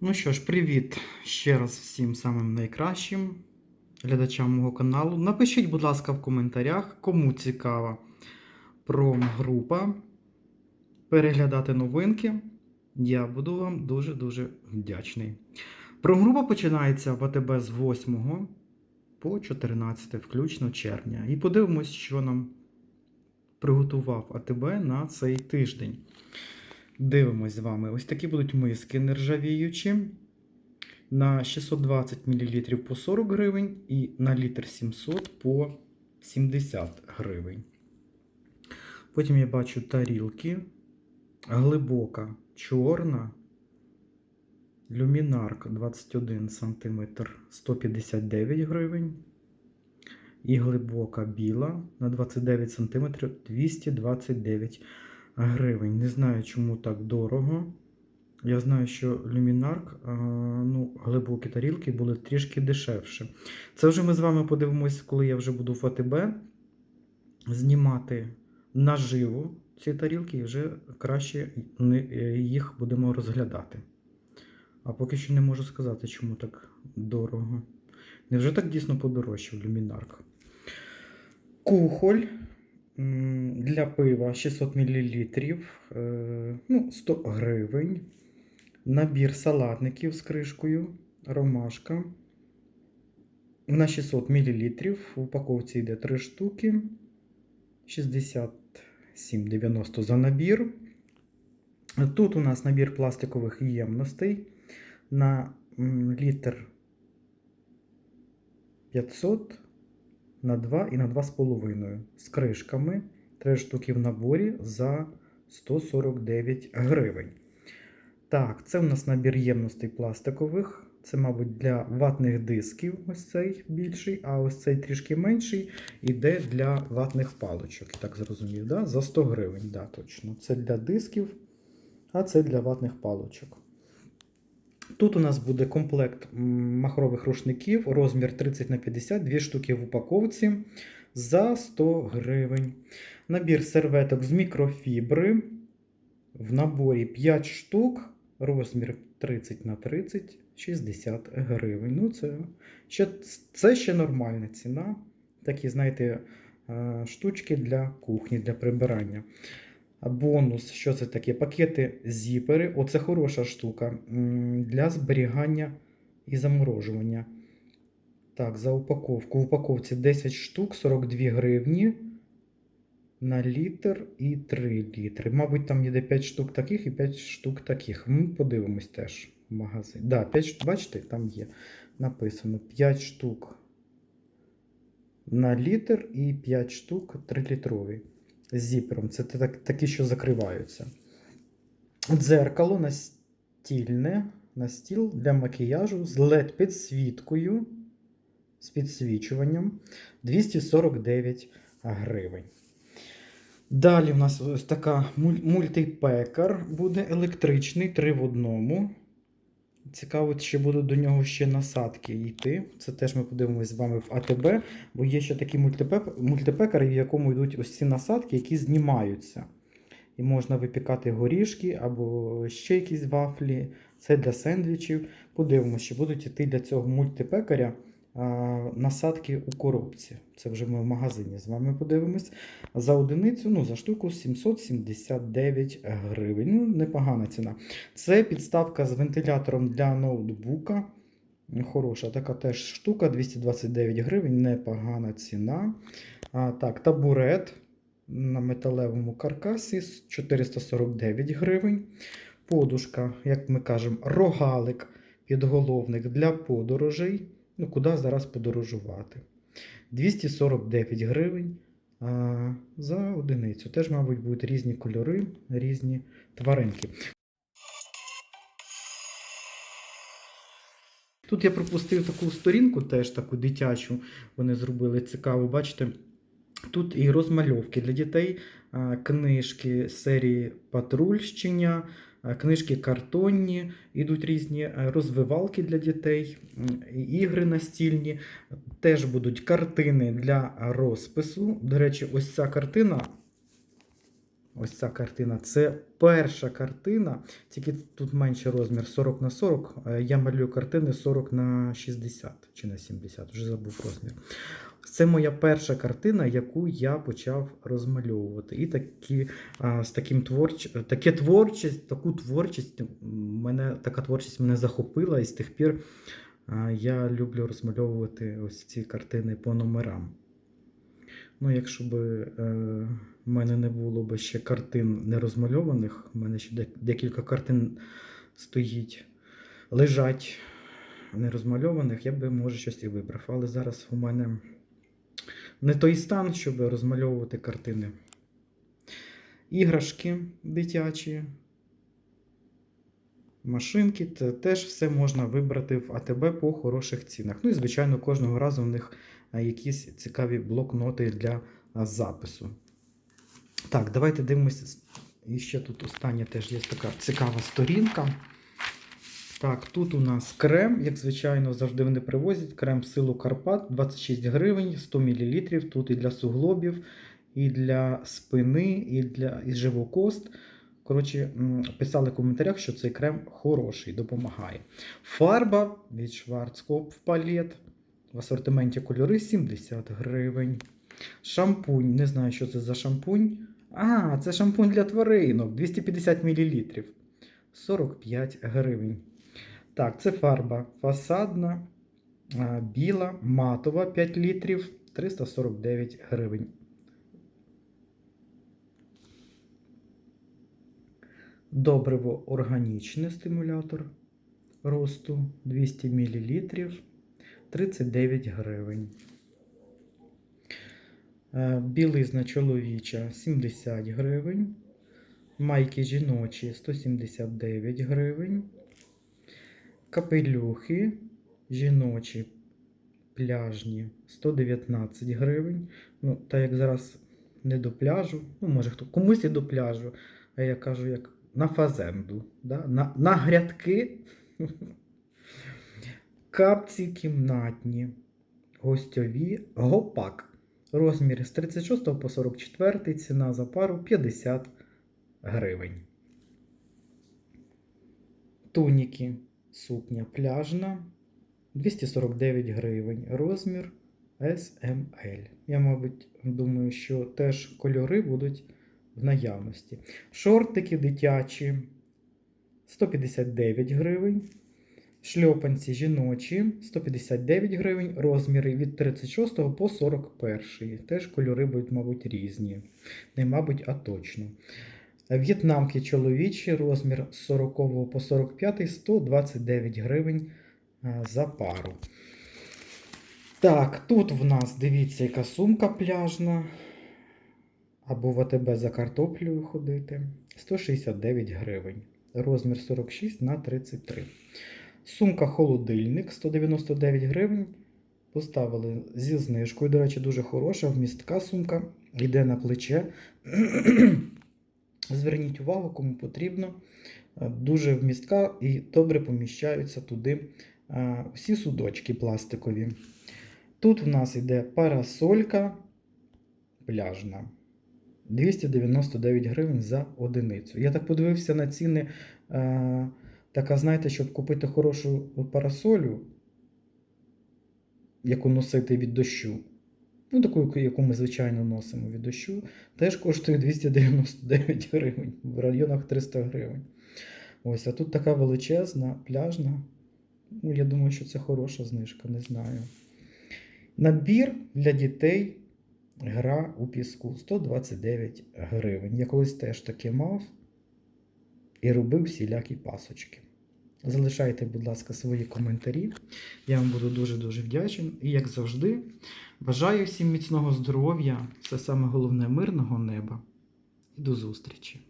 Ну що ж, привіт ще раз всім самим найкращим глядачам мого каналу. Напишіть, будь ласка, в коментарях, кому цікава промгрупа переглядати новинки. Я буду вам дуже-дуже вдячний. Промгрупа починається в АТБ з 8 по 14 включно червня. І подивимось, що нам приготував АТБ на цей тиждень. Дивимось з вами. Ось такі будуть миски нержавіючі. На 620 мл по 40 гривень і на літр 700 по 70 гривень. Потім я бачу тарілки. Глибока чорна. Люмінарк 21 см 159 гривень. І глибока біла на 29 см 229 гривень. Не знаю, чому так дорого. Я знаю, що люмінарк, ну, глибокі тарілки були трішки дешевше. Це вже ми з вами подивимось, коли я вже буду в АТБ знімати наживо ці тарілки і вже краще їх будемо розглядати. А поки що не можу сказати, чому так дорого. Невже так дійсно подорожчав люмінарк? Кухоль для пива 600 мл, е, ну, 100 гривень. Набір салатників з кришкою, ромашка. На 600 мл. В упаковці йде 3 штуки. 67,90 за набір. Тут у нас набір пластикових ємностей на літр 500 на 2 і на 2,5 з кришками. 3 штуки в наборі за 149 гривень. Так, це у нас набір ємностей пластикових. Це, мабуть, для ватних дисків, ось цей більший, а ось цей трішки менший іде для ватних паличок. Так зрозумів, да? за 100 гривень, да, точно. Це для дисків, а це для ватних паличок. Тут у нас буде комплект махрових рушників, розмір 30 на 50, 2 штуки в упаковці за 100 гривень. Набір серветок з мікрофібри. В наборі 5 штук, розмір 30 на 30, 60 гривень. Ну, це ще, це ще нормальна ціна. Такі, знаєте, е, штучки для кухні, для прибирання. Бонус, що це таке? Пакети зіпери. Оце хороша штука для зберігання і заморожування. Так, за упаковку. В упаковці 10 штук, 42 гривні на літр і 3 літри. Мабуть, там йде 5 штук таких і 5 штук таких. Ми подивимось теж в магазин. Да, 5, штук, бачите, там є написано 5 штук на літр і 5 штук 3 літрові з зіпером. Це так, такі, що закриваються. Дзеркало настільне, на стіл для макіяжу з LED підсвіткою, з підсвічуванням 249 гривень. Далі в нас ось така мультипекар буде електричний, 3 в одному. Цікаво, чи будуть до нього ще насадки йти. Це теж ми подивимося з вами в АТБ, бо є ще такі мультипек- мультипекари, в якому йдуть ось ці насадки, які знімаються. І можна випікати горішки або ще якісь вафлі. Це для сендвічів. Подивимося, чи будуть йти для цього мультипекаря насадки у коробці. Це вже ми в магазині з вами подивимось. За одиницю, ну, за штуку 779 гривень. Ну, непогана ціна. Це підставка з вентилятором для ноутбука. Хороша така теж штука, 229 гривень, непогана ціна. А, так, табурет на металевому каркасі 449 гривень. Подушка, як ми кажемо, рогалик, підголовник для подорожей. Ну, куди зараз подорожувати? 249 гривень а, за одиницю. Теж, мабуть, будуть різні кольори, різні тваринки. Тут я пропустив таку сторінку, теж таку дитячу. Вони зробили цікаво. Бачите, тут і розмальовки для дітей, книжки серії Патрульщення, а, книжки картонні, ідуть різні е, розвивалки для дітей, ігри настільні. Теж будуть картини для розпису. До речі, ось ця картина Ось ця картина. Це перша картина, тільки тут менший розмір 40 на 40. Е, Я малюю картини 40 на 60 чи на 70, вже забув розмір. Це моя перша картина, яку я почав розмальовувати. І такі, з таким творч... таке творчість, таку творчість мене, така творчість мене захопила, і з тих пір я люблю розмальовувати ось ці картини по номерам. Ну, якщо б е, мене не було б ще картин нерозмальованих, в мене ще декілька картин стоїть, лежать нерозмальованих, я би, може, щось і вибрав. Але зараз у мене не той стан, щоб розмальовувати картини. Іграшки дитячі, машинки, це теж все можна вибрати в АТБ по хороших цінах. Ну і, звичайно, кожного разу в них якісь цікаві блокноти для запису. Так, давайте дивимося. І ще тут остання теж є така цікава сторінка. Так, тут у нас крем, як звичайно, завжди вони привозять. Крем силу Карпат 26 гривень, 100 мл. Тут і для суглобів, і для спини, і для і живокост. Коротше, писали в коментарях, що цей крем хороший, допомагає. Фарба від Schwarzkopf палет. В асортименті кольори 70 гривень. Шампунь. Не знаю, що це за шампунь. А, це шампунь для тваринок 250 мл. 45 гривень. Так, це фарба фасадна, біла, матова 5 літрів 349 гривень. Добриво органічне стимулятор росту 200 мл 39 гривень. Е, Білизна чоловіча 70 гривень. Майки жіночі 179 гривень. Капелюхи жіночі пляжні 119 гривень. Ну, та як зараз не до пляжу, ну, може хто комусь і до пляжу, а я кажу, як на фазенду, да? на, на грядки. Капці кімнатні, гостьові, гопак. Розмір з 36 по 44, ціна за пару 50 гривень. Туніки, сукня пляжна 249 гривень. Розмір SML. Я, мабуть, думаю, що теж кольори будуть в наявності. Шортики дитячі 159 гривень. Шльопанці жіночі 159 гривень, розміри від 36 по 41. Теж кольори будуть, мабуть, різні. Не мабуть, а точно. В'єтнамки чоловічі, розмір з 40 по 45 129 гривень за пару. Так, тут в нас, дивіться, яка сумка пляжна. Або в АТБ за картоплею ходити. 169 гривень. Розмір 46 на 33. Сумка холодильник 199 гривень. Поставили зі знижкою. До речі, дуже хороша, вмістка сумка. Йде на плече. Зверніть увагу, кому потрібно. Е, Дуже вмістка і добре поміщаються туди е, всі судочки пластикові. Тут в нас йде парасолька пляжна. 299 гривень за одиницю. Я так подивився на ціни. Е, така, знаєте, щоб купити хорошу парасолю, яку носити від дощу. Ну, таку, яку ми звичайно носимо від дощу, теж коштує 299 гривень, в районах 300 гривень. Ось, а тут така величезна, пляжна. Ну, я думаю, що це хороша знижка, не знаю. Набір для дітей гра у піску 129 гривень. Я колись теж таке мав і робив всілякі пасочки. Залишайте, будь ласка, свої коментарі. Я вам буду дуже-дуже вдячний. І, як завжди, бажаю всім міцного здоров'я. Це саме головне мирного неба. І до зустрічі!